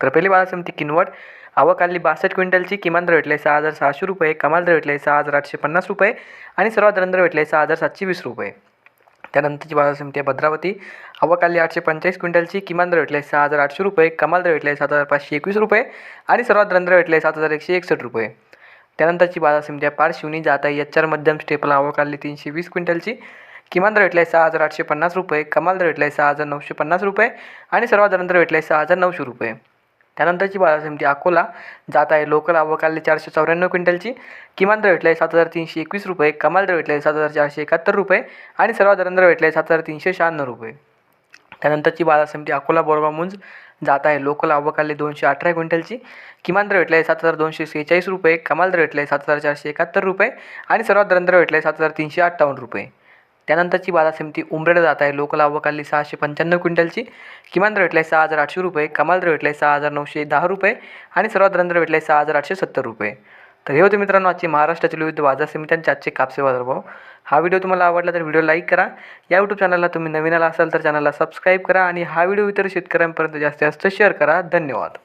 तर पहिली बाजार समिती किनवट. आवक आली बासष्ट क्विंटलची किमान दर भेटले सहा हजार सहाशे रुपये कमाल दर भेटले सहा हजार आठशे पन्नास रुपये आणि सर्वात दर भेटले सहा हजार सातशे वीस रुपये. त्यानंतरची बाजार समिती आहे भद्रावती. आवक आली आठशे पंचेचाळीस क्विंटलची किमान दर भेटले सहा हजार आठशे रुपये कमाल दर भेटले सात हजार पाचशे एकवीस रुपये आणि सर्वात दर भेटले सात हजार एकशे एकसष्ट रुपये. त्यानंतरची बाजार समिती आहे पारशिवनी जात आहे एच आर मध्यम स्टेपला आवक आली तीनशे वीस क्विंटलची किमान दर भेटले सहा हजार आठशे पन्नास रुपये कमाल दर भेटले सहा हजार नऊशे पन्नास रुपये आणि सर्वात दर भेटले सहा हजार नऊशे रुपये. त्यानंतरची बाजार समिती अकोला. जात आहे लोकल आवक चारशे चौऱ्याण्णव क्विंटलची. किमान दर भेटले सात हजार तीनशे एकवीस रुपये. कमाल दर भेटले सात हजार चारशे एकाहत्तर रुपये. आणि सर्वात दर भेटले सात हजार तीनशे शहाण्णव रुपये. त्यानंतरची बाजार समिती अकोला बोरगाव मुंज. जात आहे लोकल आवक दोनशे अठरा क्विंटलची. किमान दर भेटले सात हजार दोनशे सेहेचाळीस रुपये. कमाल दर भेटले सात हजार चारशे एकाहत्तर रुपये. आणि सर्वात दरंद्र भेटलं आहे सात हजार तीनशे अठ्ठावन्न रुपये. त्यानंतरची बाजार समिती उमरेड जात आहे. लोकल आवकाली सहाशे पंच्याण्णव क्विंटलची. किमान दर भेटले सहा हजार आठशे रुपये कमाल दर भेटले सहा हजार नऊशे दहा रुपये आणि सर्वात दर भेटलाय सहा हजार आठशे सत्तर रुपये. तर हे होते मित्रांनो आजचे महाराष्ट्रातील विविध बाजार समित्यांचे आजचे कापसे बाजारभाव हा व्हिडिओ तुम्हाला आवडला तर व्हिडिओ लाईक करा. या यूट्यूब चॅनलला तुम्ही नवीन आला असाल तर चॅनलला सबस्क्राईब करा आणि हा व्हिडिओ इतर शेतकऱ्यांपर्यंत जास्तीत जास्त शेअर करा. धन्यवाद.